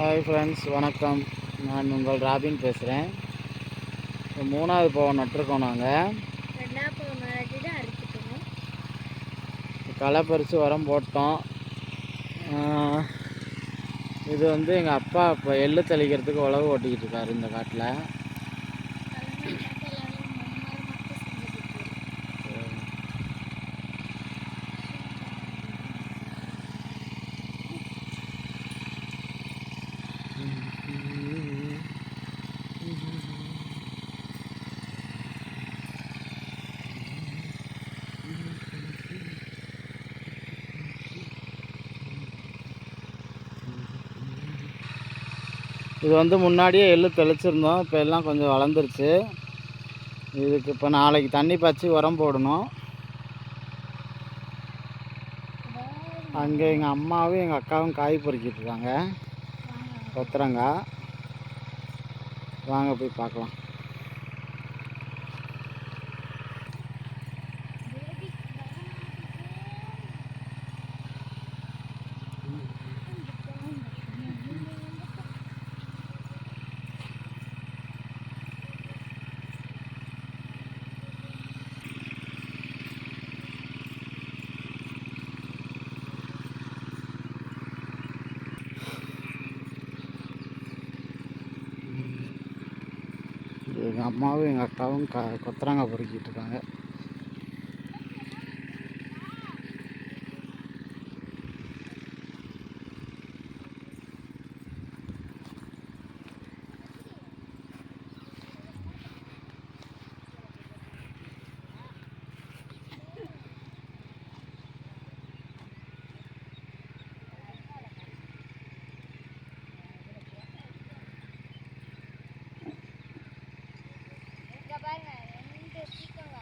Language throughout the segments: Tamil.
ஹாய் ஃப்ரெண்ட்ஸ் வணக்கம். நான் உங்கள் ராபின் பேசுகிறேன் இப்போ மூணாவது பவன் நட்டிருக்கோம் நாங்கள் களை பறித்து உரம் போட்டோம். இது வந்து எங்கள் அப்பா இப்போ எள்ளு தெளிக்கிறதுக்கு உழவு ஓட்டிக்கிட்டு இருக்காரு இந்த காட்டில். இது வந்து முன்னாடியே எள்ளு தெளிச்சிருந்தோம். இப்போ எல்லாம் கொஞ்சம் வளர்ந்துருச்சு. இதுக்கு இப்போ நாளைக்கு தண்ணி பாய்ச்சி உரம் போடணும். அங்கே எங்கள் அம்மாவும் எங்கள் அக்காவும் காய் பொறுக்கிட்டு இருக்காங்க. கொத்தரங்காய் வாங்க போய் பார்க்கலாம். எங்கள் அம்மாவும் எங்கள் அக்காவும் க கொத்தரங்காய் பொறுக்கிட்டு இருக்காங்க.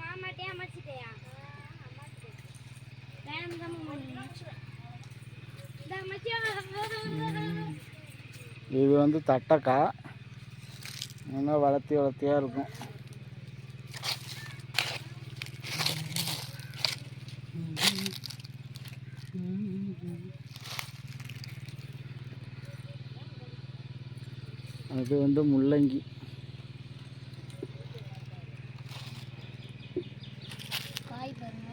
மாமாட்டே அமைச்சிட்டியா இது வந்து தட்டைக்காய். நல்லா வளர்த்தி வளர்த்தியாக இருக்கும். அது வந்து முள்ளங்கி. காய் பாருங்க.